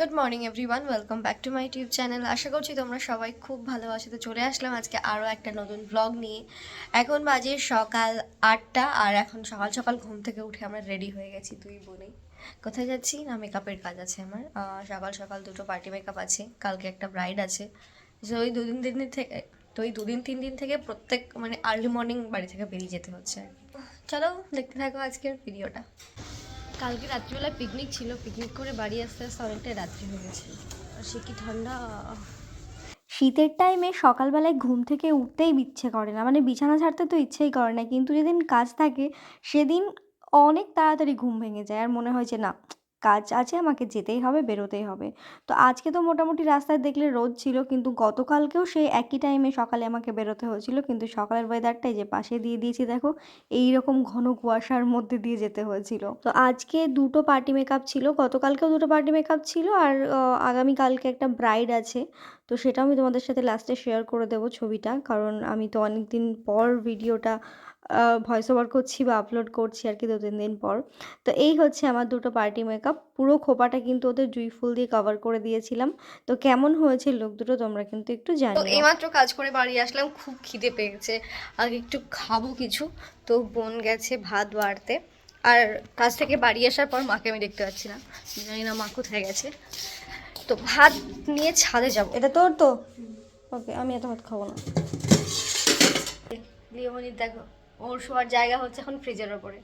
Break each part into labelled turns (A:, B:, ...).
A: Good morning everyone welcome back to my YouTube channel আশা করছি তোমরা সবাই খুব ভালো তো চলে আসলাম আজকে আরও একটা নতুন ব্লগ নিয়ে। এখন বাজে সকাল আটটা, আর এখন সকাল সকাল ঘুম থেকে উঠে আমরা রেডি হয়ে গেছি, তুই বলেই কোথায় যাচ্ছি? না মেকআপের কাজ আছে আমার। সকাল সকাল দুটো পার্টি মেকআপ আছে, কালকে একটা ব্রাইড আছে। তো ওই দুদিন তিন দিন থেকে, তো ওই দুদিন তিন দিন থেকে প্রত্যেক মানে আর্লি মর্নিং বাড়ি থেকে বেরিয়ে যেতে হচ্ছে আর কি। চলো, দেখতে থাকো আজকের ভিডিওটা কালকে রাত্রিবেলায় পিকনিক ছিল। পিকনিক করে বাড়ি আসতে আসতে অনেকটাই রাত্রি হয়ে গেছে। আর সে কি ঠান্ডা?
B: শীতের টাইমে সকালবেলায় ঘুম থেকে উঠতেই ইচ্ছে করে না। মানে বিছানা ছাড়তে তো ইচ্ছেই করে না। কিন্তু যেদিন কাজ থাকে, সেদিন অনেক তাড়াতাড়ি ঘুম ভেঙে যায়। আর মনে হয় যে না কাজ আছে, আমাকে যেতেই হবে, বেরোতেই হবে। তো আজকে তো মোটামুটি রাস্তায় দেখলে রোদ ছিল, কিন্তু গতকালকেও সেই একই টাইমে সকালে আমাকে বেরোতে হয়েছিল। কিন্তু সকালের ওয়েদারটাই যে পাশে দিয়ে দিয়েছি, দেখো এই রকম ঘন কুয়াশার মধ্যে দিয়ে যেতে হয়েছিল। তো আজকে দুটো পার্টি মেকআপ ছিল, গতকালকেও দুটো পার্টি মেকআপ ছিল, আর আগামীকালকে একটা ব্রাইড আছে। তো সেটাও আমি তোমাদের সাথে লাস্টে শেয়ার করে দেবো ছবিটা, কারণ আমি তো অনেক দিন পর ভিডিওটা ভয়েস ওভার করছি বা আপলোড করছি আর কি দু তিন দিন পর। তো এই হচ্ছে আমার দুটো পার্টি মেকআপ পুরো খোপাটা কিন্তু ওদের জুই ফুল দিয়ে কভার করে দিয়েছিলাম। তো কেমন হয়েছে লুক দুটো তোমরা কিন্তু একটু জানো
A: এইমাত্র কাজ করে বাড়ি আসলাম খুব খিদে পেয়েছে। আগে একটু খাব কিছু। তো বোন গেছে ভাত বাড়তে। আর কাজ থেকে বাড়ি আসার পর মাকে আমি দেখতে পাচ্ছি না। জানি না মা কোথায় গেছে। তো ভাত নিয়ে ছাদে যাব।
B: এটা তোর তো? ওকে আমি এত ভাত খাব না।
A: লিওমনির দেখো। ওর শোয়ার জায়গা হচ্ছে এখন ফ্রিজের ওপরে।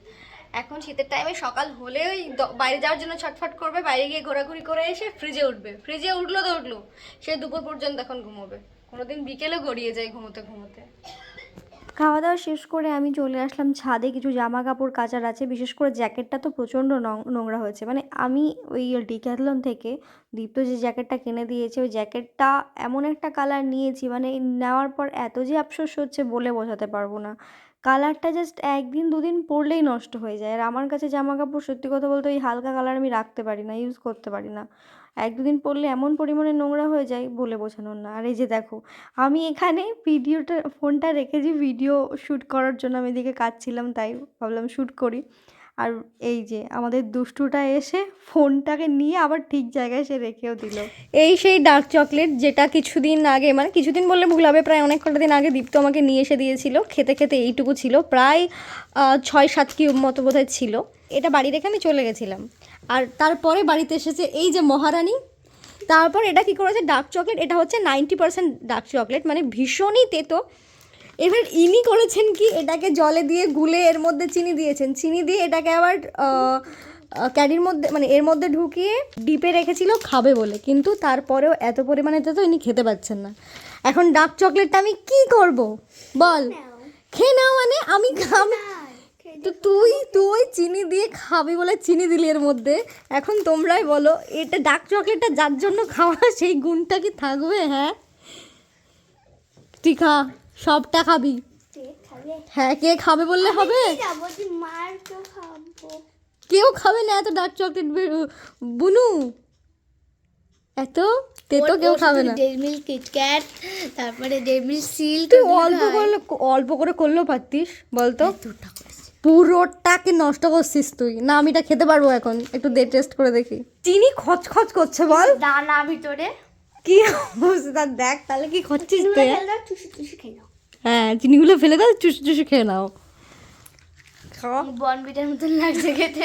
A: এখন শীতের টাইমে সকাল হলেই দ- বাইরে যাওয়ার জন্য ছটফট করবে, বাইরে গিয়ে ঘোরাঘুরি করে এসে ফ্রিজে উঠবে। ফ্রিজে উঠল তো উঠল, সে দুপুর পর্যন্ত এখন ঘুমোবে। কোনোদিন বিকেলে গড়িয়ে যায় ঘুমোতে ঘুমোতে।
B: খাওয়া দাওয়া শেষ করে আমি চলে আসলাম ছাদে, কিছু জামা কাপড় কাচার আছে, বিশেষ করে জ্যাকেটটা তো প্রচণ্ড নোংরা হয়েছে। মানে আমি ওই ডিক্যাথলন থেকে দীপ্ত যে জ্যাকেটটা কিনে দিয়েছে, ওই জ্যাকেটটা এমন একটা কালার নিয়েছি মানে নেওয়ার পর এত যে আফসোস হচ্ছে বলে বোঝাতে পারব না। কালারটা জাস্ট একদিন দুদিন পরলেই নষ্ট হয়ে যায়। আর আমার কাছে জামা কাপড় সত্যি কথা বলতে ওই হালকা কালার আমি রাখতে পারি না ইউজ করতে পারি না। এক দুদিন পরলে এমন পরিমাণে নোংরা হয়ে যায় বলে বোঝানোর না। আর এই যে দেখো, আমি এখানে ভিডিওটা, ফোনটা রেখেছি ভিডিও শ্যুট করার জন্য আমি এদিকে কাটছিলাম তাই ভাবলাম শ্যুট করি। আর এই যে আমাদের দুষ্টুটা এসে ফোনটাকে নিয়ে আবার ঠিক জায়গায় সে রেখেও দিল।
A: এই সেই ডার্ক চকলেট যেটা কিছুদিন আগে মানে কিছুদিন বললে ভুল হবে, প্রায় অনেক কটা দিন আগে দীপ্ত আমাকে নিয়ে এসে দিয়েছিল। খেতে খেতে এইটুকু ছিল, প্রায় ছয় সাত কিউব মতো বোধহয় ছিল। এটা বাড়ি রেখে আমি চলে গেছিলাম। আর তারপরে বাড়িতে এসেছে এই যে মহারানী, তারপর এটা কি করেছে ডার্ক চকলেট এটা হচ্ছে নাইনটি পার্সেন্ট ডার্ক চকলেট মানে ভীষণই তেতো। এবার ইনি করেছেন কি, এটাকে জলে দিয়ে গুলে এর মধ্যে চিনি দিয়েছেন। চিনি দিয়ে এটাকে আবার ক্যাডির মধ্যে মানে এর মধ্যে ঢুকিয়ে ডিপে রেখেছিল, খাবে বলে। কিন্তু তারপরেও এত পরিমাণে তো ইনি খেতে পাচ্ছেন না। এখন ডার্ক চকলেটটা আমি কি করব? বল। খেয়ে নাও মানে আমি তো তুই তুই চিনি দিয়ে খাবি বলে চিনি দিলি এর মধ্যে। এখন তোমরাই বলো, এটা ডার্ক চকলেটটা যার জন্য খাওয়া, সেই গুণটা কি থাকবে হ্যাঁ? খা সবটা খাবি? হ্যাঁ কে খাবে বললে হবে?
C: মার তো খাব।
A: কেউ খাবে না এত ডার্ক চকলেট বুনু। এত? তেতো কেউ খাবে না।
C: ডেরমিল কিটক্যাট তারপরে ডেরমিল সিল
A: তুই অল্প করলে অল্প করে করলেও পারতিস বলতো? পুরোটাকে নষ্ট করছিস তুই। না আমি এটা খেতে পারব এখন। একটু দে টেস্ট করে দেখি। চিনি খচ খচ করছে বল।
C: দানা ভিতরে।
A: কি অবস্থা? দেখ তাহলে কি খাচ্ছিস তুই হ্যাঁ?
C: চুষি চুষি খেয়ে নাও।
A: হ্যাঁ চিনিগুলো ফেলে দাও চুষে চুষে খেয়ে নাও। খাওয়া।
C: বনবিটার মতন লাগছে খেতে।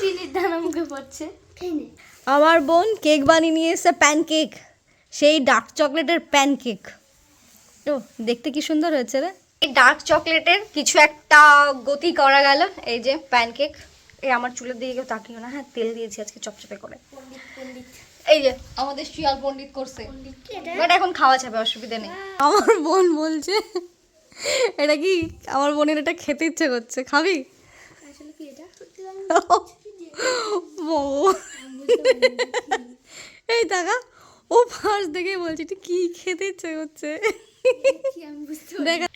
C: চিনির দানা মুখে পড়ছে।
A: আমার বোন কেক বানিয়ে নিয়ে এসেছে প্যানকেক সেই ডার্ক চকলেটের প্যানকেক ও দেখতে কি সুন্দর হয়েছে রে। এই ডার্ক চকলেটের কিছু একটা গতি করা গেল। এই যে প্যানকেক এই আমার চুলের দিকে কেউ তাকিও না। হ্যাঁ তেল দিয়েছি আজকে চপচপে করে। এই যে আমাদের শিয়াল পণ্ডিত করছে।
C: এটা
A: বাট এখন খাওয়া যাবে অসুবিধা নেই। আমার বোন বলছে এটা কি আমার বোনের এটা খেতে ইচ্ছে করছে খাবি?
C: আসলে কি এটা সত্যি জানি
A: ও এই টাকা ও ফার্স্ট দেখেই বলছে তুই কি খেতে ইচ্ছে করছে?
C: কি আমি বুঝতে
A: দেখা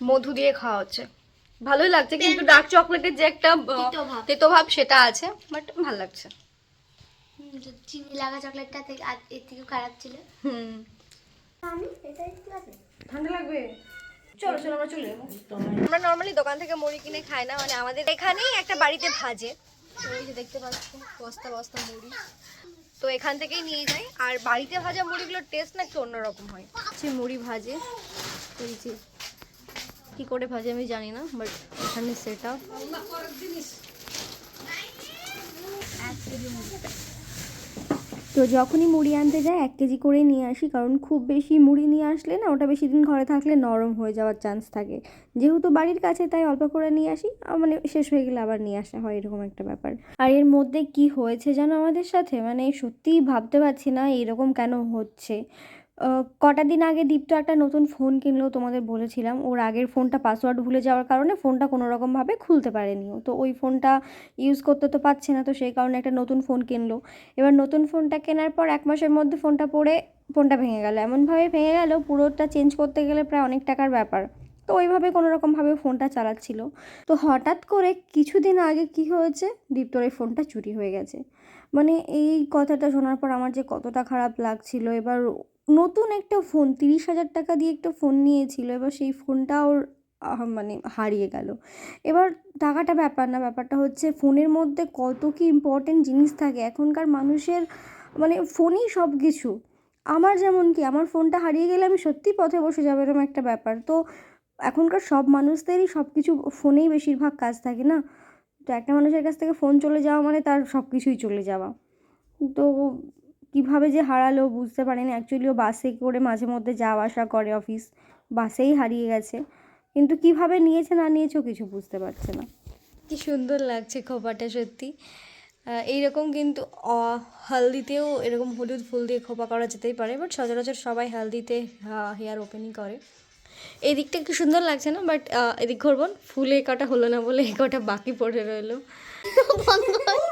A: মধু দিয়ে খাওয়া হচ্ছে। ভালোই লাগছে কিন্তু ডার্ক চকলেটের যে একটা
C: তেতো ভাব।
A: সেটা আছে বাট ভালো লাগছে।
C: চিনি লাগা চকলেটটা থেকে আর এর থেকে খারাপ ছিল।
A: হুম।
C: আমি এটা একটু আছে
A: ঠান্ডা লাগবে? চলো চলো আমরা চলে যাব। আমরা নর্মালি দোকান থেকে মুড়ি কিনে খাই না মানে আমাদের এখানেই একটা বাড়িতে ভাজে। ওই যে দেখতে পাচ্ছ বস্তা বস্তা মুড়ি। তো এখান থেকেই নিয়ে যাই। আর বাড়িতে ভাজা মুড়িগুলোর টেস্ট না একটু অন্যরকম হয়। সে মুড়ি ভাজে। এই যে কী করে ভাজে আমি জানি না বাট এখানে সেট আপ
B: তো যখনই মুড়ি আনতে যাই, এক কেজি করেই নিয়ে আসি। কারণ খুব বেশি মুড়ি নিয়ে আসলে না, ওটা বেশি দিন ঘরে থাকলে নরম হয়ে যাওয়ার চান্স থাকে। যেহেতু বাড়ির কাছে, তাই অল্প করে নিয়ে আসি। মানে শেষ হয়ে গেলে আবার নিয়ে আসা হয়, এরকম একটা ব্যাপার। আর এর মধ্যে কি হয়েছে জানো আমাদের সাথে? মানে সত্যিই ভাবতে পারছি না, এরকম কেন হচ্ছে। কটা দিন আগে দীপ্ত একটা নতুন ফোন কিনলো, তোমাদের বলেছিলাম। ওর আগের ফোনটা পাসওয়ার্ড ভুলে যাওয়ার কারণে ফোনটা কোনো রকমভাবে খুলতে পারেনি তো ওই ফোনটা ইউজ করতে তো পারছে না, তো সেই কারণে একটা নতুন ফোন কিনলো। এবার নতুন ফোনটা কেনার পর এক মাসের মধ্যে ফোনটা পড়ে, ফোনটা ভেঙে গেল। এমনভাবে ভেঙে গেল, পুরোটা চেঞ্জ করতে গেলে প্রায় অনেক টাকার ব্যাপার। তো ওইভাবে কোনো রকমভাবে ফোনটা চালাচ্ছিল। তো হঠাৎ করে কিছুদিন আগে কি হয়েছে? দীপ্তর এই ফোনটা চুরি হয়ে গেছে। মানে এই কথাটা শোনার পর আমার যে কতটা খারাপ লাগছিল। এবার নতুন একটা ফোন তিরিশ হাজার টাকা দিয়ে একটা ফোন নিয়েছিল, এবার সেই ফোনটা ওর মানে হারিয়ে গেল। এবার টাকাটা ব্যাপার না, ব্যাপারটা হচ্ছে ফোনের মধ্যে কত কি ইম্পর্টেন্ট জিনিস থাকে। এখনকার মানুষের মানে ফোনই সব কিছু আমার যেমন কি, আমার ফোনটা হারিয়ে গেলে আমি সত্যিই পথে বসে যাব এরকম একটা ব্যাপার। তো এখনকার সব মানুষদেরই সব কিছু ফোনেই বেশিরভাগ কাজ থাকে না। তো একটা মানুষের কাছ থেকে ফোন চলে যাওয়া মানে তার সব কিছুই চলে যাওয়া। তো কীভাবে যে হারালো বুঝতে পারিনি। অ্যাকচুয়ালি ও বাসে করে মাঝে মধ্যে যাওয়া আসা করে অফিস বাসেই হারিয়ে গেছে। কিন্তু কীভাবে নিয়েছে না নিয়েছেও কিছু বুঝতে পারছে না।
A: কি সুন্দর লাগছে খোপাটা সত্যি। এইরকম কিন্তু অ- হলদিতেও এরকম হলুদ ফুল দিয়ে খোপা করা যেতেই পারে বাট সচরাচর সবাই হলদিতে হেয়ার ওপেনিং করে। এই দিকটা একটু সুন্দর লাগছে না বাট এদিক ঘুরবো ফুলে কটা হলো না বলে এই কটা বাকি পড়ে রইল।
C: সা-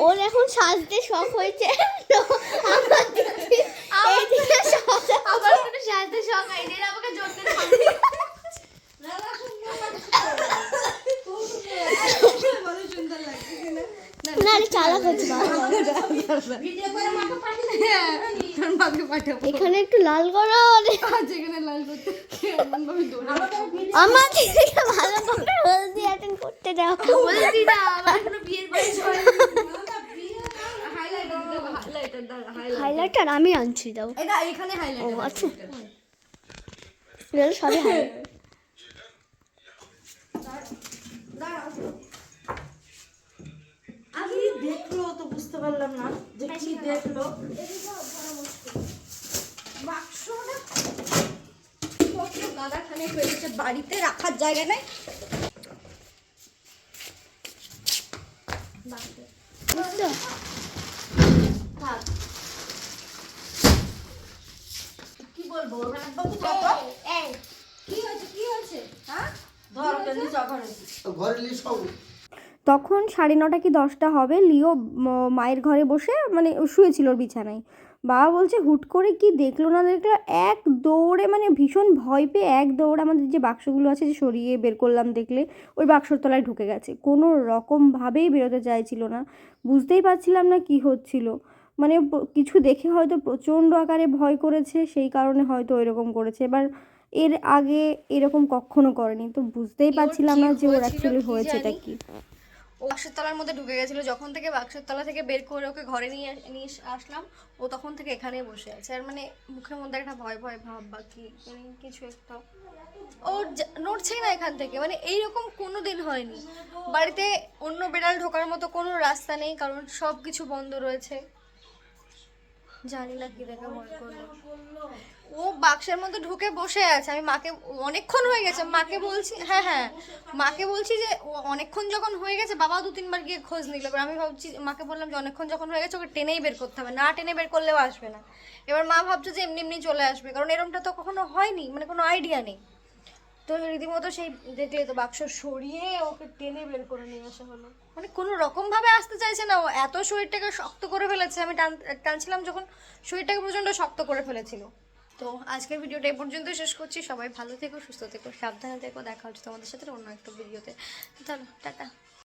C: ওর এখন সাজতে শখ হয়েছে আমার এইদিকে আমার কোনো সাজতে শখ হয়নি আমাকে জোর না রে চালাক এখানে একটু লাল করো আমার দিদিকে ভালো করে হলদি অ্যাটেন্ড করতে দাও হলদি না আমার এখনও বিয়ের বয়স হাইলাইটার আমি আনছি দাও।
A: এটা এখানে
C: ও
A: হাইলাইট
C: আচ্ছা। সবই।
D: আমি দেখল তো বুঝতে পারলাম না যে কি দেখল।
A: গাদা খানে হয়ে গেছে বাড়িতে রাখার জায়গা নেই?
C: বুঝছ?
D: কি বলব? রাখবাবু কত
A: কি হয়েছে? কি হয়েছে? হ্যাঁ?
D: ধর ওটা ঘরে
E: ঘরে লিস সব
B: তখন সাড়ে নটা কি দশটা হবে লিও মায়ের ঘরে বসে মানে শুয়েছিল ওর বিছানায়। বাবা বলছে হুট করে কি দেখল না দেখল? এক দৌড়ে মানে ভীষণ ভয় পেয়ে এক দৌড়ে আমাদের যে বাক্সগুলো আছে যে সরিয়ে বের করলাম দেখলে ওই বাক্সর তলায় ঢুকে গেছে। কোনো রকমভাবেই বেরোতে চাইছিল না। বুঝতেই পারছিলাম না কি হচ্ছিল। মানে কিছু দেখে হয়তো প্রচণ্ড আকারে ভয় করেছে সেই কারণে হয়তো এরকম করেছে। এবার এর আগে এরকম কখনো করেনি। তো বুঝতেই পারছিলাম না যে ওর অ্যাকচুয়ালি হয়েছেটা
A: জানি?
B: কি।
A: ও বাক্সের তলার মধ্যে ঢুকে গেছিল। যখন থেকে বাক্সের তলা থেকে বের করে ওকে ঘরে নিয়ে নিয়ে আসলাম ও তখন থেকে এখানেই বসে আছে। আর মানে মুখের মধ্যে একটা ভয় ভয় ভাব বা কি মানে কিছু একটা। ও নড়ছেই না এখান থেকে। মানে এইরকম কোনো দিন হয়নি। বাড়িতে অন্য বেড়াল ঢোকার মতো কোনো রাস্তা নেই কারণ সব কিছু বন্ধ রয়েছে। জানি না কি দেখে মনে করল। ও বাক্সের মধ্যে ঢুকে বসে আছে। আমি মাকে, অনেকক্ষণ হয়ে গেছে। মাকে বলছি হ্যাঁ হ্যাঁ। মাকে বলছি যে, ও অনেকক্ষণ যখন হয়ে গেছে, বাবা দু তিনবার গিয়ে খোঁজ নিল। এবার আমি ভাবছি, মাকে বললাম যে, অনেকক্ষণ যখন হয়ে গেছে, ওকে টেনেই বের করতে হবে। না টেনে বের করলেও আসবে না। এবার মা ভাবছে যে, এমনি এমনি চলে আসবে। কারণ এরমটা তো কখনো হয়নি। মানে কোনো আইডিয়া নেই। তো রীতিমতো সেই দেখলে তো বাক্স সরিয়ে ওকে টেনে বের করে নিয়ে আসা হলো। মানে কোনো রকম ভাবে আসতে চাইছে না, ও এত শরীরটাকে শক্ত করে ফেলেছে। আমি টান টানছিলাম যখন শরীরটাকে প্রচণ্ড শক্ত করে ফেলেছিল। তো আজকের ভিডিওটা এ পর্যন্ত শেষ করছি। সবাই ভালো থেকো, সুস্থ থেকো, সাবধানে থেকো। দেখা হচ্ছে তোমাদের সাথে অন্য একটা ভিডিওতে। চলো, টাটা।